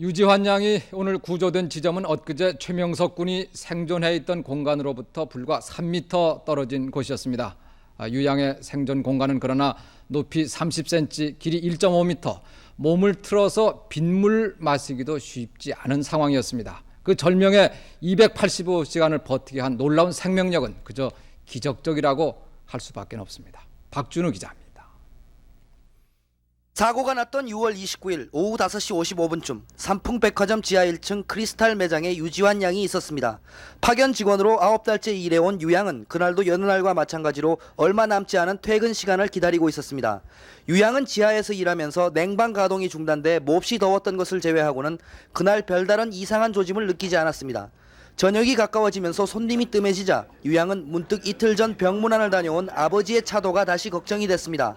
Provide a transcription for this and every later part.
유지환 양이 오늘 구조된 지점은 엊그제 최명석 군이 생존해 있던 공간으로부터 불과 3m 떨어진 곳이었습니다. 아, 유 양의 생존 공간은 그러나 높이 30cm, 길이 1.5m, 몸을 틀어서 빗물 마시기도 쉽지 않은 상황이었습니다. 그 절명에 285시간을 버티게 한 놀라운 생명력은 그저 기적적이라고 할 수밖에 없습니다. 박준우 기자입니다. 사고가 났던 6월 29일 오후 5시 55분쯤 삼풍백화점 지하 1층 크리스탈 매장에 유지환 양이 있었습니다. 파견 직원으로 9달째 일해온 유 양은 그날도 여느 날과 마찬가지로 얼마 남지 않은 퇴근 시간을 기다리고 있었습니다. 유 양은 지하에서 일하면서 냉방 가동이 중단돼 몹시 더웠던 것을 제외하고는 그날 별다른 이상한 조짐을 느끼지 않았습니다. 저녁이 가까워지면서 손님이 뜸해지자 유양은 문득 이틀 전 병문안을 다녀온 아버지의 차도가 다시 걱정이 됐습니다.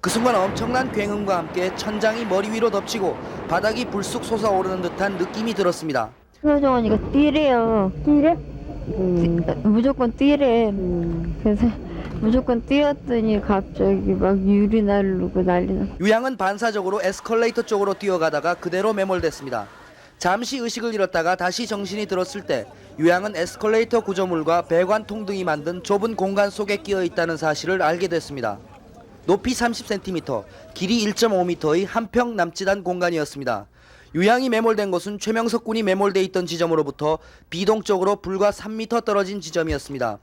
그 순간 엄청난 굉음과 함께 천장이 머리 위로 덮치고 바닥이 불쑥 솟아오르는 듯한 느낌이 들었습니다. 효정언니가 뛰래요. 뛰래? 무조건 뛰래. 그래서 무조건 뛰었더니 갑자기 막 유리 날르고 난리 나. 유양은 반사적으로 에스컬레이터 쪽으로 뛰어가다가 그대로 매몰됐습니다. 잠시 의식을 잃었다가 다시 정신이 들었을 때 유양은 에스컬레이터 구조물과 배관 통 등이 만든 좁은 공간 속에 끼어 있다는 사실을 알게 됐습니다. 높이 30cm, 길이 1.5m의 한 평 남짓한 공간이었습니다. 유양이 매몰된 곳은 최명석 군이 매몰돼 있던 지점으로부터 비동쪽으로 불과 3m 떨어진 지점이었습니다.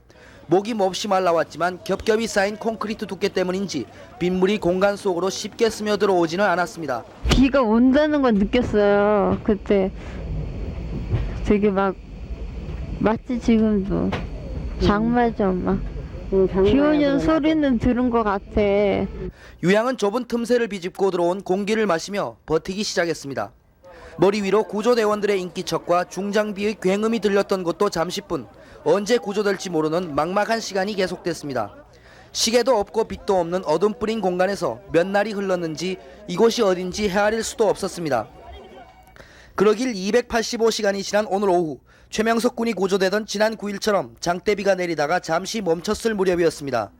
목이 몹시 말라왔지만 겹겹이 쌓인 콘크리트 두께 때문인지 빗물이 공간 속으로 쉽게 스며들어 오지는 않았습니다. 비가 온다는 건 느꼈어요. 그때 되게 막 마치 지금도 장마전 막. 비 오는 소리는 들은 것 같아. 유양은 좁은 틈새를 비집고 들어온 공기를 마시며 버티기 시작했습니다. 머리 위로 구조대원들의 인기척과 중장비의 굉음이 들렸던 것도 잠시뿐 언제 구조될지 모르는 막막한 시간이 계속됐습니다. 시계도 없고 빛도 없는 어둠 뿌린 공간에서 몇 날이 흘렀는지 이곳이 어딘지 헤아릴 수도 없었습니다. 그러길 285시간이 지난 오늘 오후 최명석 군이 구조되던 지난 9일처럼 장대비가 내리다가 잠시 멈췄을 무렵이었습니다.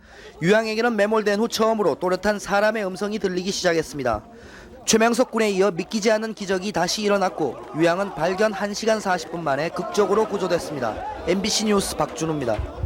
유양에게는 매몰된 후 처음으로 또렷한 사람의 음성이 들리기 시작했습니다. 최명석 군에 이어 믿기지 않는 기적이 다시 일어났고 유양은 발견 1시간 40분 만에 극적으로 구조됐습니다. MBC 뉴스 박준우입니다.